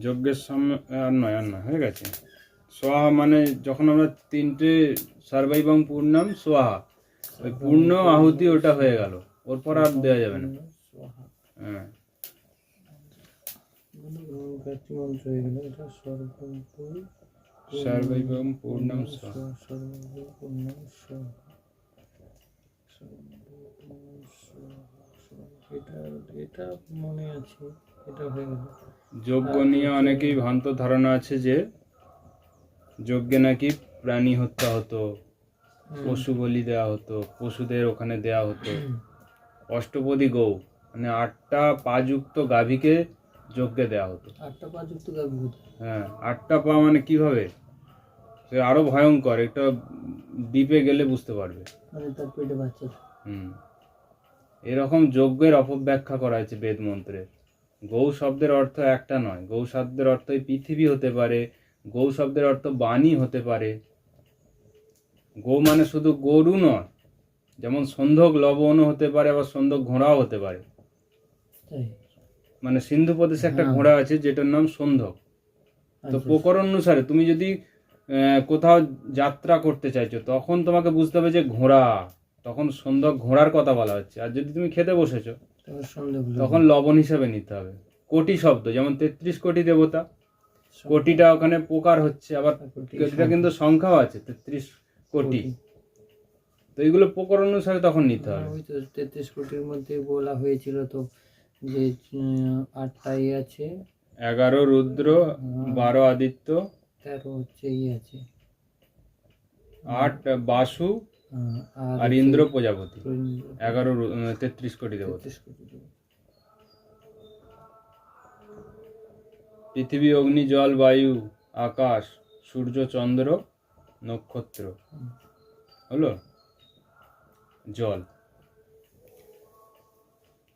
যজ্ঞের সামনে আর নয় আর নয়, হয়ে গেছে। সোহা মানে যখন আমরা তিনটে সার্বাইবং পূর্ণাম সোহা ওই পূর্ণ আহুতি ওটা হয়ে গেল। ওর পর আর দেওয়া যাবে না। হ্যাঁ। সর্বপূর্ণ এটা এটা মনে আছে এটা হয়ে গেল। যজ্ঞ নিয়ে অনেকেই ভ্রান্ত ধারণা আছে যে যজ্ঞে নাকি প্রাণী হত্যা হতো পশু বলি দেওয়া হতো পশুদের ওখানে দেওয়া হতো। অষ্টপদী গৌ মানে আটটা পা পাযুক্ত গাভীকে যজ্ঞে দেওয়া হতো। আটটা পা যুক্ত গাভী হ্যাঁ আটটা পা মানে কীভাবে? সে আরও ভয়ঙ্কর একটা দ্বীপে গেলে বুঝতে পারবে। মানে তার পেটে বাচ্চা। হুম। এরকম যজ্ঞের অপব্যাখ্যা করা হয়েছে বেদ মন্ত্রে গৌ শব্দের অর্থ একটা নয়। গৌ শব্দের অর্থ পৃথিবী হতে পারে গৌ শব্দের অর্থ বাণী হতে পারে। গৌ মানে শুধু গরু নয় যেমন সন্ধক লবণও হতে পারে আবার সন্ধক ঘোড়াও হতে পারে। মানে সিন্ধু প্রদেশে একটা হ্যাঁ। ঘোড়া আছে যেটার নাম সন্ধক। তো আচ্ছা, প্রকরণ অনুসারে তুমি যদি আহ, কোথাও যাত্রা করতে চাইছো তখন তোমাকে বুঝতে হবে যে ঘোড়া। তখন সন্ধক ঘোড়ার কথা বলা হচ্ছে। আর যদি তুমি খেতে বসেছো তখন লবণ হিসাবে নিতে হবে। কোটি শব্দ যেমন তেত্রিশ কোটি দেবতা। কোটিটা ওখানে প্রকার হচ্ছে আবার কোটিটা কিন্তু সংখ্যাও আছে তেত্রিশ কোটি। তো এইগুলো প্রকরণ অনুসারে তখন নিতে হবে। ওই তো তেত্রিশ কোটির মধ্যে বলা হয়েছিল তো যে উম, আটটা ইয়ে আছে। এগারো রুদ্র বারো আদিত্য। তেরো হচ্ছে ইয়ে আছে। আট বাসু আর ইন্দ্র প্রজাপতি। এগারো তেত্রিশ কোটি দেবতা। তেত্রিশ কোটি দেবতা। পৃথিবী অগ্নি জল বায়ু আকাশ সূর্য চন্দ্র নক্ষত্র। হলো? জল।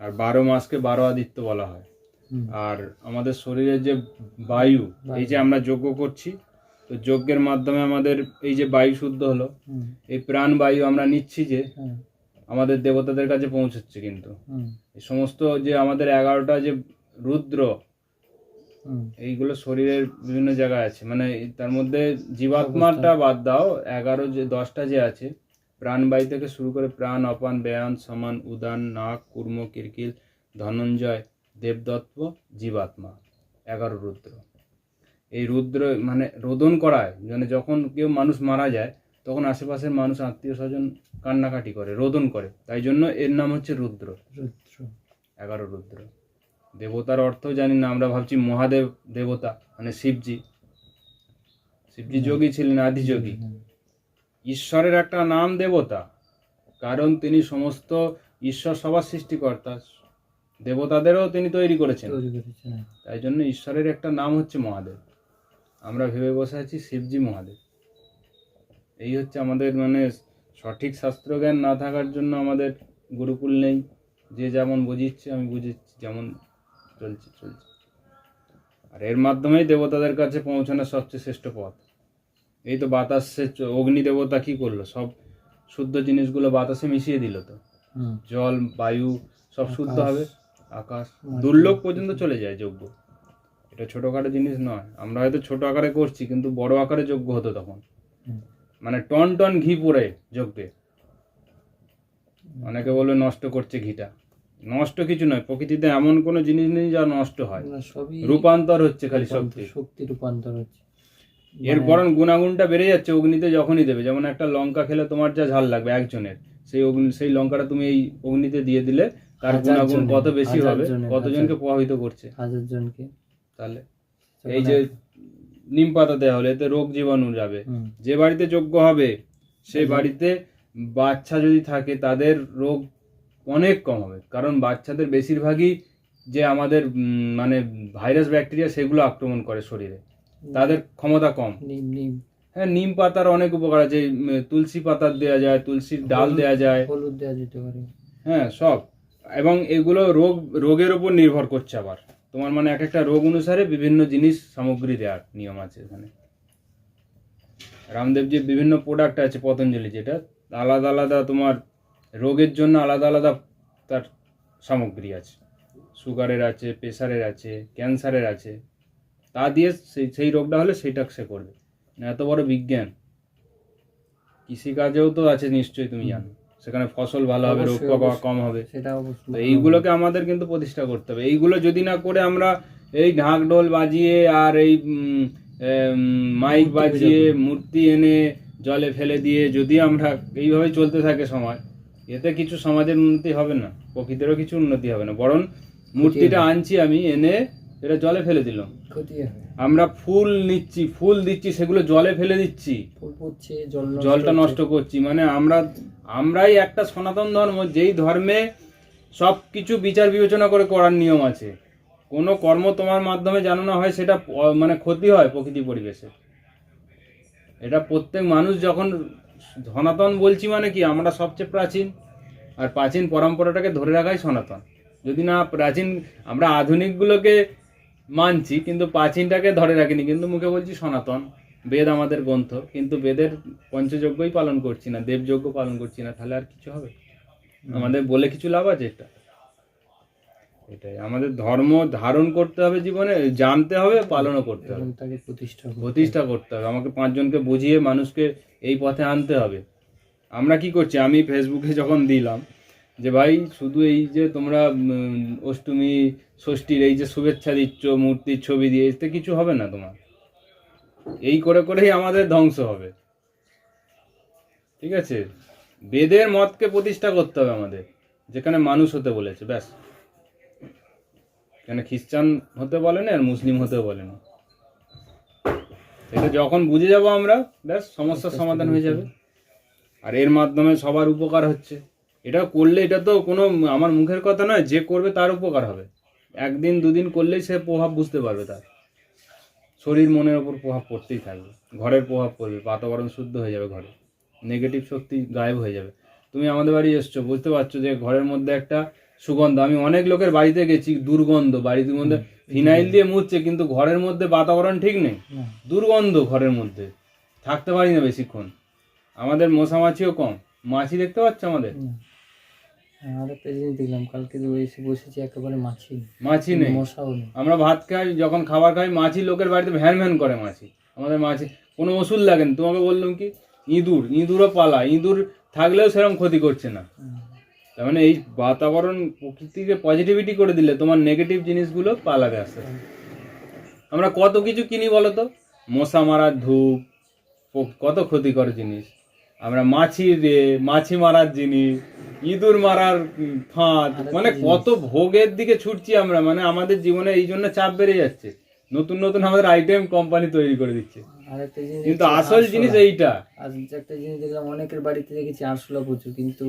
আর বারো মাসকে বারো আদিত্য বলা হয়। আর আমাদের শরীরের যে বায়ু এই যে আমরা যোগ্য করছি তো যজ্ঞের মাধ্যমে আমাদের এই যে বায়ু শুদ্ধ হলো এই প্রাণ বায়ু আমরা নিচ্ছি যে আমাদের দেবতাদের কাছে পৌঁছচ্ছে কিন্তু। এই সমস্ত যে আমাদের এগারোটা যে রুদ্র এইগুলো শরীরের বিভিন্ন জায়গায় আছে। মানে তার মধ্যে জীবাত্মাটা বাদ দাও এগারো যে দশটা যে আছে প্রাণবায়ু থেকে শুরু করে প্রাণ অপান ব্যায়ান সমান উদান নাক কুর্ম কিরকিল ধনঞ্জয় দেবদত্ত জীবাত্মা এগারো রুদ্র। এই রুদ্র মানে রোদন করায় মানে যখন কেউ মানুষ মারা যায় তখন আশেপাশের মানুষ আত্মীয় স্বজন কান্নাকাটি করে রোদন করে। তাই জন্য এর নাম হচ্ছে রুদ্র। রুদ্র। এগারো রুদ্র। দেবতার অর্থ জানি না আমরা ভাবছি মহাদেব দেবতা মানে শিবজি। শিবজি যোগী ছিলেন আদিযোগী হুম, ঈশ্বরের একটা নাম দেবতা কারণ তিনি সমস্ত ঈশ্বর সবার সৃষ্টিকর্তা। দেবতাদেরও তিনি তৈরি করেছেন। তাই জন্য ঈশ্বরের একটা নাম হচ্ছে মহাদেব। আমরা ভেবে বসে আছি শিবজি মহাদেব। এই হচ্ছে আমাদের মানে সঠিক শাস্ত্রজ্ঞান না থাকার জন্য আমাদের গুরুকুল নেই। যে যেমন বুঝিচ্ছে আমি বুঝিচ্ছি যেমন চলছে চলছে। আর এর মাধ্যমেই দেবতাদের কাছে পৌঁছানোর সবচেয়ে শ্রেষ্ঠ পথ। এই তো বাতাসে অগ্নি দেবতা কি করল? সব শুদ্ধ জিনিসগুলো বাতাসে মিশিয়ে দিল তো। জল বায়ু সব শুদ্ধ হবে। আকাশ। মাটি, দুর্লোক পর্যন্ত চলে যায় যজ্ঞ। এটা ছোটখাটো জিনিস নয়। আমরা হয়তো ছোট আকারে করছি কিন্তু বড় আকারে যজ্ঞ হতো তখন। মানে টন টন ঘি পড়ে যজ্ঞে অনেকে বলবে নষ্ট করছে ঘিটা। নষ্ট কিছু নয় প্রকৃতিতে এমন কোনো জিনিস নেই যা নষ্ট হয়। রূপান্তর হচ্ছে খালি শক্তি। শক্তি রূপান্তর হচ্ছে। এর মানে- বরং গুণাগুণটা বেড়ে যাচ্ছে অগ্নিতে যখনই দেবে। যেমন একটা লঙ্কা খেলে তোমার যা ঝাল লাগবে একজনের সেই অগ্নি সেই লঙ্কাটা তুমি এই অগ্নিতে দিয়ে দিলে তার গুণাগুণ কত বেশি হবে কতজনকে প্রভাবিত করছে? হাজার জনকে। তাহলে এই যে নিম পাতা দেওয়া হলে এতে রোগ জীবাণু যাবে। যে বাড়িতে যোগ্য হবে সেই বাড়িতে বাচ্চা যদি থাকে তাদের রোগ অনেক কম হবে। কারণ বাচ্চাদের বেশিরভাগই যে আমাদের মানে ভাইরাস ব্যাকটেরিয়া সেগুলো আক্রমণ করে শরীরে। তাদের ক্ষমতা কম। হ্যাঁ নিম পাতার অনেক উপকার আছে। তুলসী পাতার দেওয়া যায় তুলসীর ডাল দেওয়া যায়। হলুদ দেওয়া যেতে পারে। হ্যাঁ সব। এবং এগুলো রোগ রোগের উপর নির্ভর করছে আবার। তোমার মানে এক একটা রোগ অনুসারে বিভিন্ন জিনিস সামগ্রী দেওয়ার নিয়ম আছে এখানে। রামদেব যে বিভিন্ন প্রোডাক্ট আছে পতঞ্জলি যেটা। আলাদা আলাদা তোমার রোগের জন্য আলাদা আলাদা তার সামগ্রী আছে। সুগারের আছে প্রেশারের আছে ক্যান্সারের আছে। তা দিয়ে সেই সেই রোগটা হলে সেইটা সে করবে। এত বড় বিজ্ঞান। কৃষিকাজেও তো আছে নিশ্চয়ই তুমি জানো। সেখানে ফসল ভালো হবে রোগ পোকা কম হবে। তো এইগুলোকে আমাদের কিন্তু প্রতিষ্ঠা করতে হবে। এইগুলো যদি না করে আমরা এই ঢাক ঢোল বাজিয়ে আর এই মাইক বাজিয়ে মূর্তি এনে জলে ফেলে দিয়ে যদি আমরা এইভাবে চলতে থাকে সমাজ এতে কিছু সমাজের উন্নতি হবে না প্রকৃতিরও কিছু উন্নতি হবে না। বরং মূর্তিটা আনছি আমি এনে এটা জলে ফেলে দিলাম। আমরা ফুল নিচ্ছি ফুল দিচ্ছি সেগুলো জলে ফেলে দিচ্ছি। জলটা। নষ্ট করছি। মানে আমরা আমরাই একটা সনাতন ধর্ম যেই ধর্মে সব কিছু বিচার বিবেচনা করে করার নিয়ম আছে। কোনো কর্ম তোমার মাধ্যমে জানানো হয় সেটা মানে ক্ষতি হয় প্রকৃতি পরিবেশে। এটা প্রত্যেক মানুষ যখন সনাতন বলছি মানে কি আমরা সবচেয়ে প্রাচীন। আর প্রাচীন পরম্পরাটাকে ধরে রাখাই সনাতন। যদি না প্রাচীন আমরা আধুনিকগুলোকে মানছি কিন্তু প্রাচীনটাকে ধরে রাখিনি। কিন্তু মুখে বলছি সনাতন। বেদ আমাদের গ্রন্থ কিন্তু বেদের পঞ্চযজ্ঞই পালন করছি না দেবযজ্ঞ পালন করছি না। তাহলে আর কিছু হবে? আমাদের বলে কিছু লাভ আছে এটা? এটাই। আমাদের ধর্ম ধারণ করতে হবে জীবনে জানতে হবে পালনও করতে হবে। তাকে প্রতিষ্ঠা প্রতিষ্ঠা করতে হবে। আমাকে পাঁচজনকে বুঝিয়ে মানুষকে এই পথে আনতে হবে। আমরা কি করছি? আমি ফেসবুকে যখন দিলাম যে ভাই, শুধু এই যে তোমরা অষ্টমী, ষষ্ঠীর এই যে শুভেচ্ছা দিচ্ছ, মূর্তির ছবি দিয়ে, এতে কিছু হবে না তোমার? এই করে করেই আমাদের ধ্বংস হবে। ঠিক আছে? বেদের মতকে প্রতিষ্ঠা করতে হবে আমাদের, যেখানে মানুষ হতে বলেছে, ব্যাস। এখানে খ্রিস্টান হতে বলেনি আর মুসলিম হতে বলেনি? এটা যখন বুঝে যাব আমরা, ব্যাস, সমস্যার সমাধান হয়ে যাবে। আর এর মাধ্যমে সবার উপকার হচ্ছে। এটা করলে এটা তো কোনো আমার মুখের কথা নয় যে করবে তার উপকার হবে। একদিন দুদিন করলেই সে প্রভাব বুঝতে পারবে তার। শরীর মনের ওপর প্রভাব পড়তেই থাকবে। ঘরের প্রভাব পড়বে বাতাবরণ শুদ্ধ হয়ে যাবে ঘরে। নেগেটিভ শক্তি গায়েব হয়ে যাবে। তুমি আমাদের বাড়ি এসছো বুঝতে পারছ যে ঘরের মধ্যে একটা সুগন্ধ। আমি অনেক লোকের বাড়িতে গেছি দুর্গন্ধ বাড়ির মধ্যে ফিনাইল দিয়ে মুছছে কিন্তু ঘরের মধ্যে বাতাবরণ ঠিক নেই। দুর্গন্ধ ঘরের মধ্যে। থাকতে পারি না বেশিক্ষণ। আমাদের মশা মাছিও কম। মাছি দেখতে পাচ্ছ আমাদের। হ্যাঁ, আর একটা জিনিস দেখলাম কালকে তো এসে বসেছি একেবারে মাছি মাছি নেই? মশাও নেই। আমরা ভাত খাই যখন খাবার খাই মাছি লোকের বাড়িতে ভ্যান ভ্যান করে মাছি। আমাদের মাছি কোনো ওষুধ লাগে না তোমাকে বললাম কি ইঁদুর ইঁদুরও পালা। ইঁদুর থাকলেও সেরকম ক্ষতি করছে না। তার মানে এই বাতাবরণ প্রকৃতিকে পজিটিভিটি করে দিলে তোমার নেগেটিভ জিনিসগুলো পালাবে আস্তে আস্তে। আমরা কত কিছু কিনি বলো তো? মশা মারার ধূপ কত ক্ষতিকর জিনিস। আমরা মাছি রে মাছি মারার জিনিস ইঁদুর মারার ফাঁদ মানে কত ভোগের দিকে ছুটছি আমরা মানে আমাদের জীবনে এই জন্য চাপ বেড়ে যাচ্ছে। নতুন নতুন আমাদের আইটেম কোম্পানি তৈরি করে দিচ্ছে। কিন্তু আসল জিনিস এইটা। একটা জিনিস দেখলাম অনেকের বাড়িতে দেখেছি আরশোলা প্রচুর কিন্তু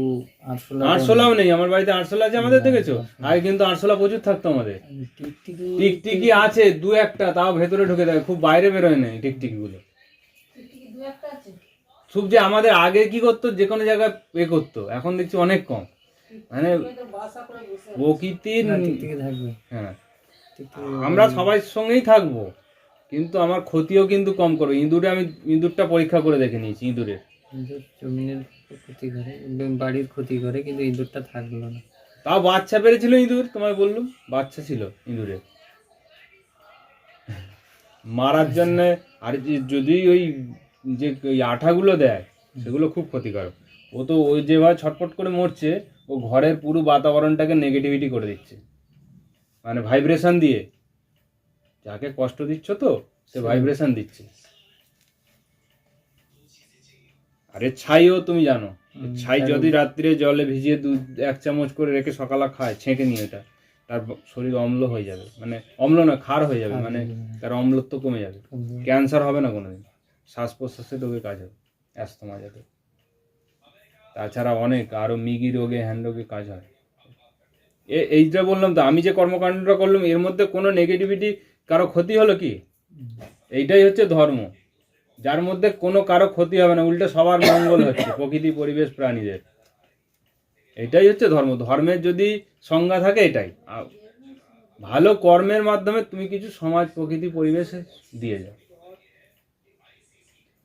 আরশোলা আরশোলাও নেই। আমার বাড়িতে আরশোলা আছে আমাদের দেখেছ? আগে কিন্তু আরশোলা প্রচুর থাকতো আমাদের। টিকটিকি আছে দু একটা তাও ভেতরে ঢুকে দেয় খুব বাইরে বেরোয় না টিকটিকি গুলো খুব যে আমাদের আগে কি করতো? যে কোনো জায়গায় এ করতো। এখন দেখছি অনেক কম। মানে প্রকৃতির হ্যাঁ। আমরা সবাই সঙ্গেই থাকব। কিন্তু আমার ক্ষতিও কিন্তু কম করবে। ইঁদুরে আমি ইঁদুরটা পরীক্ষা করে দেখে নিয়েছি ইঁদুরের। জমিনের ক্ষতি করে বাড়ির ক্ষতি করে কিন্তু ইঁদুরটা থাকল না। তাও বাচ্চা পেরেছিল ইঁদুর তোমায় বললুম? বাচ্চা ছিল ইঁদুরের। মারার জন্য আর যদি ওই যে আঠাগুলো দেয় সেগুলো খুব ক্ষতিকারক। ও তো ওই যেভাবে ছটফট করে মরছে ও ঘরের পুরো বাতাবরণটাকে নেগেটিভিটি করে দিচ্ছে। মানে ভাইব্রেশন দিয়ে। যাকে কষ্ট দিচ্ছ তো সে ভাইব্রেশন দিচ্ছে। আরে ছাইও তুমি জানো ছাই যদি রাত্রে জলে ভিজিয়ে দু এক চামচ করে রেখে সকালে খায় ছেঁকে নিয়ে এটা তার শরীর অম্ল হয়ে যাবে। মানে অম্ল না ক্ষার হয়ে যাবে মানে তার অম্লত্ব কমে যাবে। ক্যান্সার হবে না কোনোদিন। শ্বাস রোগে কাজ হয় অ্যাস্তমা যাতে তাছাড়া অনেক আরও মিগি রোগে, হ্যান্ড রোগে কাজ হয়। এ, এইটা বললাম তো, আমি যে কর্মকাণ্ডটা করলাম, এর মধ্যে কোনো নেগেটিভিটি কারও ক্ষতি হলো কি? এইটাই হচ্ছে ধর্ম। যার মধ্যে কোনো কারও ক্ষতি হবে না, উল্টে সবার মঙ্গল হচ্ছে, প্রকৃতি, পরিবেশ, প্রাণীদের। এটাই হচ্ছে ধর্ম। ধর্মের যদি সংজ্ঞা থাকে, এটাই। ভালো কর্মের মাধ্যমে তুমি কিছু সমাজ, প্রকৃতি, পরিবেশে দিয়ে যাও।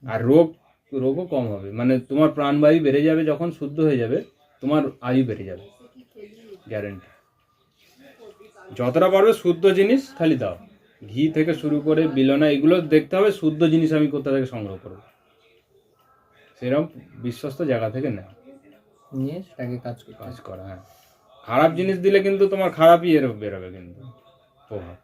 আর রোগ রোগও কম হবে। মানে তোমার প্রাণবায়ু বেড়ে যাবে যখন শুদ্ধ হয়ে যাবে তোমার আয়ু বেড়ে যাবে। গ্যারেন্টি যতটা পারবে শুদ্ধ জিনিস খালি দাও। ঘি থেকে শুরু করে বিলনা এগুলো দেখতে হবে শুদ্ধ জিনিস আমি কোথা থেকে সংগ্রহ করব। সেরকম বিশ্বস্ত জায়গা থেকে নেওয়া নিয়ে সেটাকে কাজ কাজ করা হ্যাঁ। খারাপ জিনিস দিলে কিন্তু তোমার খারাপই এর বেরোবে কিন্তু। প্রভাব।